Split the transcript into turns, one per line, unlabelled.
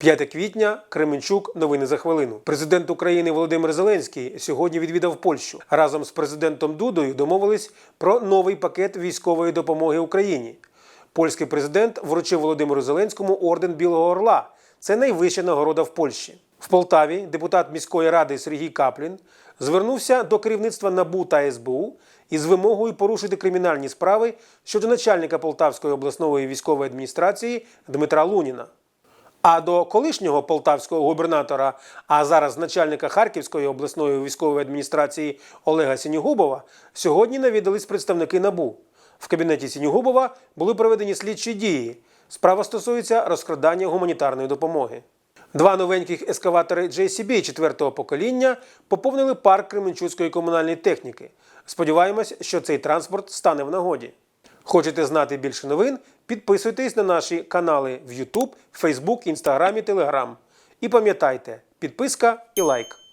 5 квітня Кременчук. Новини за хвилину. Президент України Володимир Зеленський сьогодні відвідав Польщу. Разом з президентом Дудою домовились про новий пакет військової допомоги Україні. Польський президент вручив Володимиру Зеленському орден Білого Орла. Це найвища нагорода в Польщі. В Полтаві депутат міської ради Сергій Каплін звернувся до керівництва НАБУ та СБУ із вимогою порушити кримінальні справи щодо начальника Полтавської обласної військової адміністрації Дмитра Луніна. А до колишнього полтавського губернатора, а зараз начальника Харківської обласної військової адміністрації Олега Сінігубова, сьогодні навідались представники НАБУ. В кабінеті Сінігубова були проведені слідчі дії. Справа стосується розкрадання гуманітарної допомоги. Два новеньких ескаватори JCB четвертого покоління поповнили парк Кременчуцької комунальної техніки. Сподіваємось, що цей транспорт стане в нагоді. Хочете знати більше новин? Підписуйтесь на наші канали в YouTube, Facebook, Instagram і Telegram. І пам'ятайте, підписка і лайк.